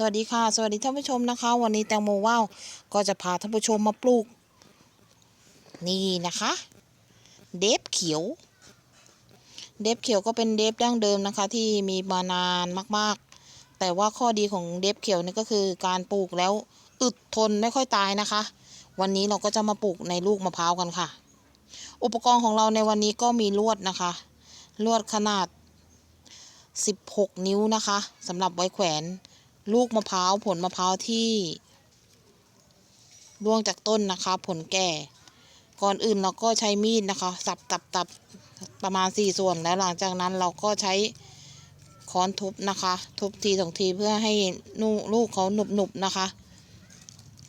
สวัสดีค่ะ สวัสดีท่านผู้ชมนะคะ วันนี้แตงโมว่าวก็จะพาท่านผู้ชมมาปลูก นี่นะคะ เดฟเขียว เดฟเขียวก็เป็นเดฟดั้งเดิมนะคะ ที่มีมานานมากๆ แต่ว่าข้อดีของเดฟเขียวนี่ก็คือการปลูกแล้วอึดทนไม่ค่อยตายนะคะ วันนี้เราก็จะมาปลูกในลูกมะพร้าวกันค่ะ อุปกรณ์ของเราในวันนี้ก็มีลวดนะคะ ลวดขนาด 16 นิ้วนะคะสำหรับไว้แขวน ลูกมะพร้าวผลมะพร้าวที่ร่วงจากต้นนะคะ ผลแก่ ก่อนอื่นเราก็ใช้มีดนะคะ สับตับตับประมาณสี่ส่วนแล้วหลังจากนั้นเราก็ใช้ค้อนทุบนะคะ ทุบทีสองทีเพื่อให้นูลูกเขาหนุบหนุบๆนะคะ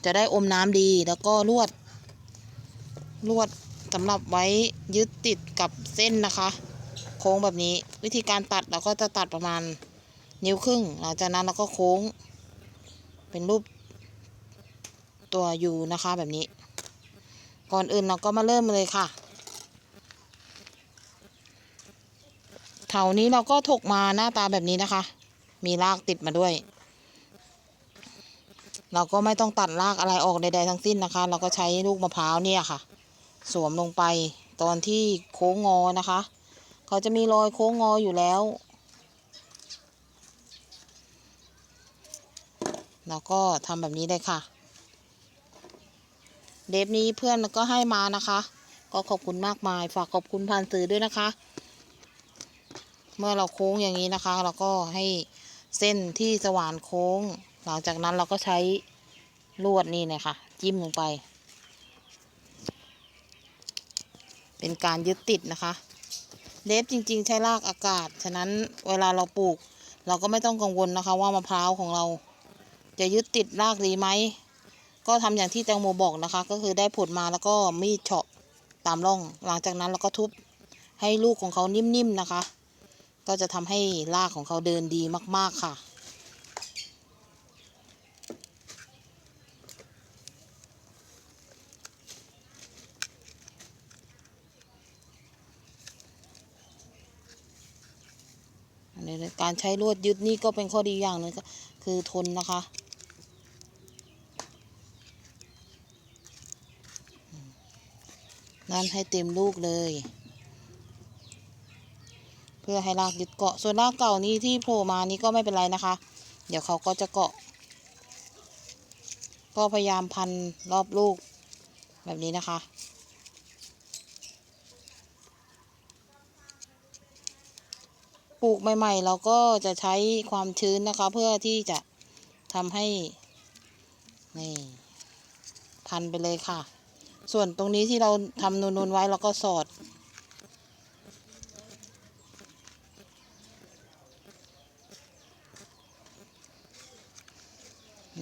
จะได้อมน้ำดีแล้วก็ลวด ลวดสำหรับไว้ยึดติดกับเส้นนะคะ โค้งแบบนี้วิธีการตัดเราก็จะตัดประมาณ นิ้วครึ่ง หลังจากนั้นเราก็โค้ง เป็นรูปตัวยูนะคะแบบนี้ ก่อนอื่นเราก็มาเริ่มเลยค่ะเถานี้เราก็ถกมาหน้าตาแบบนี้นะคะ มีรากติดมาด้วย เราก็ไม่ต้องตัดรากอะไรออกใดๆทั้งสิ้นนะคะ เราก็ใช้ลูกมะพร้าวเนี่ยค่ะ สวมลงไปตอนที่โค้งงอนะคะ เขาจะมีรอยโค้งงออยู่แล้ว แล้วก็ทำแบบนี้เลยค่ะ เดฟนี้เพื่อนก็ให้มานะคะ ก็ขอบคุณมากมาย ฝากขอบคุณผ่านสื่อด้วยนะคะ เมื่อเราโค้งอย่างนี้นะคะ เราก็ให้เส้นที่สว่านโค้ง หลังจากนั้นเราก็ใช้ลวดนี่เนยคะจิ้มลงไป เป็นการยึดติดนะคะเดฟจริง ๆ ใช้รากอากาศ ฉะนั้นเวลาเราปลูก เราก็ไม่ต้องกังวลนะคะว่ามะพร้าวของเรา จะยึดติดรากดีไหม ก็ทำอย่างที่แตงโมบอกนะคะ ก็คือได้ผลมาแล้วก็มีดเฉาะตามร่อง หลังจากนั้นเราก็ทุบให้ลูกของเขานิ่มๆนะคะ ก็จะทำให้รากของเขาเดินดีมาก ๆค่ะการใช้ลวดยึดนี่ก็เป็นข้อดีอย่างหนึ่งก็คือทนนะคะ นั่นให้เต็มลูกเลย เพื่อให้รากยึดเกาะ ส่วนรากเก่านี้ที่โผล่มานี้ก็ไม่เป็นไรนะคะ เดี๋ยวเขาก็จะเกาะ ก็พยายามพันรอบลูกแบบนี้นะคะปลูกใหม่ๆ เราก็จะใช้ความชื้นนะคะ เพื่อที่จะทำให้ นี่ พันไปเลยค่ะ ส่วนตรงนี้ที่เราทำนูนๆไว้เราก็สอด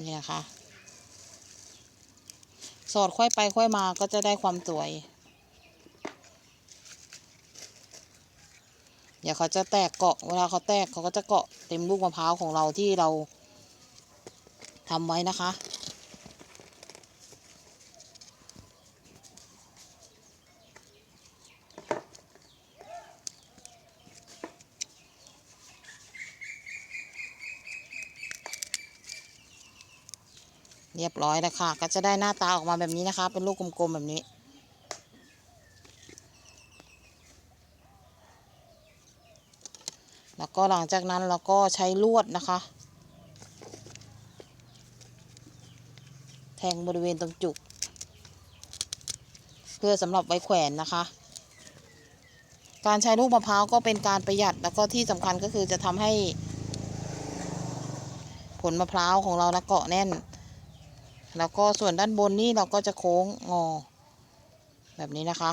นี่นะคะ สอดค่อยไปค่อยมาก็จะได้ความสวย เดี๋ยวเขาจะแตกเกาะเวลาเขาแตกเขาก็จะเกาะเต็มลูกมะพร้าวของเราที่เราทำไว้นะคะ เรียบร้อยแล้วค่ะ ก็จะได้หน้าตาออกมาแบบนี้นะคะ เป็นลูกกลมๆแบบนี้ แล้วก็หลังจากนั้นเราก็ใช้ลวดนะคะ แทงบริเวณตรงจุก เพื่อสำหรับไว้แขวนนะคะ การใช้ลูกมะพร้าวก็เป็นการประหยัดแล้วก็ที่สำคัญก็คือจะทำให้ ผลมะพร้าวของเรานะเกาะแน่น แล้วก็ส่วนด้านบนนี่เราก็จะโค้งงอ แบบนี้นะคะ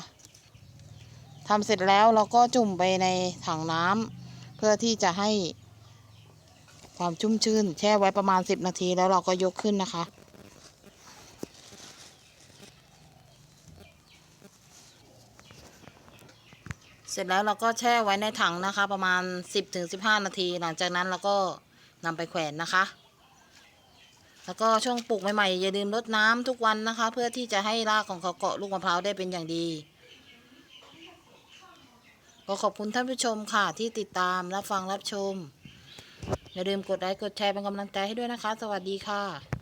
ทำเสร็จแล้วเราก็จุ่มไปในถังน้ำเพื่อที่จะให้ความชุ่มชื่นแช่ไว้ประมาณ 10 นาทีแล้วเราก็ยกขึ้นนะคะ เสร็จแล้วเราก็แช่ไว้ในถังนะคะ ประมาณ 10-15 นาที หลังจากนั้นเราก็นำไปแขวนนะคะ แล้วก็ช่วงปลูกใหม่ๆอย่าลืมรดน้ำทุกวันนะคะ เพื่อที่จะให้รากของเขาเกาะลูกมะพร้าวได้เป็นอย่างดีก็ขอบคุณท่านผู้ชมค่ะที่ติดตามรับฟังรับชม อย่าลืมกดไลค์กดแชร์เป็นกำลังใจให้ด้วยนะคะ สวัสดีค่ะ